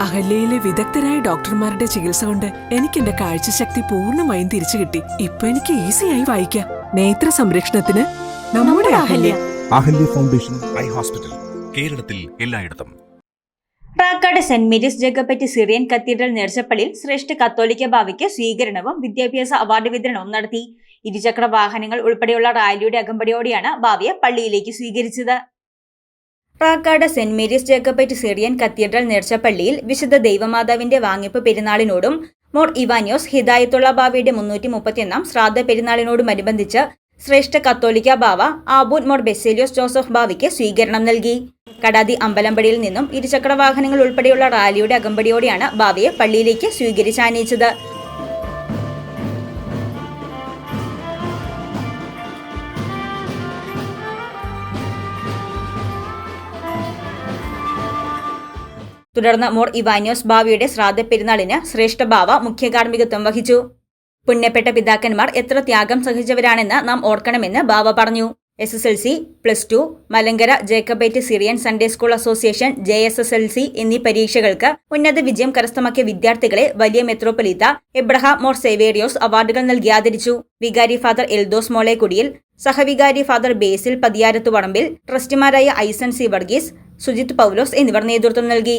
അഹല്യയിലെ വിദഗ്ധരായ ഡോക്ടർമാരുടെ ചികിത്സ കൊണ്ട് എനിക്ക് എന്റെ കാഴ്ചശക്തി പൂർണമായും തിരിച്ചു കിട്ടി. ഇപ്പൊ എനിക്ക് ഈസിയായി വായിക്കാം. നേത്ര സംരക്ഷണത്തിന് നമ്മുടെ Ahalya. Ahalya. Foundation eye hospital കേരളത്തിൽ എല്ലായിടത്തും. പ്രാക്കാട് സെന്റ് മേരീസ് ജഗപ്പറ്റി സിറിയൻ കത്തീഡ്രൽ നേർച്ചപ്പള്ളിയിൽ ശ്രേഷ്ഠ കത്തോലിക്ക ഭാവിക്ക് സ്വീകരണവും വിദ്യാഭ്യാസ അവാർഡ് വിതരണവും നടത്തി. ഇരുചക്ര വാഹനങ്ങൾ ഉൾപ്പെടെയുള്ള റാലിയുടെ അകമ്പടിയോടെയാണ് ഭാവിയെ പള്ളിയിലേക്ക് സ്വീകരിച്ചത്. Prakkad saint Mary's Jacobite Syrian cathedral നേർച്ചപ്പള്ളിയിൽ വിശുദ്ധ ദൈവമാതാവിന്റെ വാങ്ങിപ്പ് പെരുന്നാളിനോടും മോർ ഇവാനിയോസ് ഹിദായത്തുള്ള ബാവയുടെ മുന്നൂറ്റി മുപ്പത്തിയൊന്നാം ശ്രാദ്ധ പെരുന്നാളിനോടുമനുബന്ധിച്ച് ശ്രേഷ്ഠ കത്തോലിക്ക ബാവ ആബൂൻ മോർ ബെസേലിയോസ് ജോസഫ് ബാവയ്ക്ക് സ്വീകരണം നൽകി. കടാതി അമ്പലമ്പടിയിൽ നിന്നും ഇരുചക്ര വാഹനങ്ങൾ ഉൾപ്പെടെയുള്ള റാലിയുടെ അകമ്പടിയോടെയാണ് ബാവയെ പള്ളിയിലേക്ക് സ്വീകരിച്ചാനയിച്ചത് തുടർന്ന് മോർ ഇവാനിയോസ് ബാവയുടെ ശ്രാദ്ധ പെരുന്നാളിന് ശ്രേഷ്ഠ ബാവ മുഖ്യ കാർമ്മികത്വം വഹിച്ചു. പുണ്യപ്പെട്ട പിതാക്കന്മാർ എത്ര ത്യാഗം സഹിച്ചവരാണെന്ന് നാം ഓർക്കണമെന്ന് ബാവ പറഞ്ഞു. S S L C plus two Malankara Jacobite Syrian Sunday school association J S S L C എന്നീ പരീക്ഷകൾക്ക് ഉന്നത വിജയം കരസ്ഥമാക്കിയ വിദ്യാർത്ഥികളെ വലിയ മെത്രോപൊലീത്ത എബ്രഹാം മോർ സേവേറിയോസ് അവാർഡുകൾ നൽകി ആദരിച്ചു. വികാരി ഫാദർ എൽദോസ് മോളെക്കുടിയിൽ സഹവികാരി ഫാദർ ബേസിൽ പതിയാരത്ത് വടമ്പിൽ ട്രസ്റ്റിമാരായ ഐസൻ സി വർഗീസ് സുജിത് പൗലോസ് എന്നിവർ നേതൃത്വം നൽകി.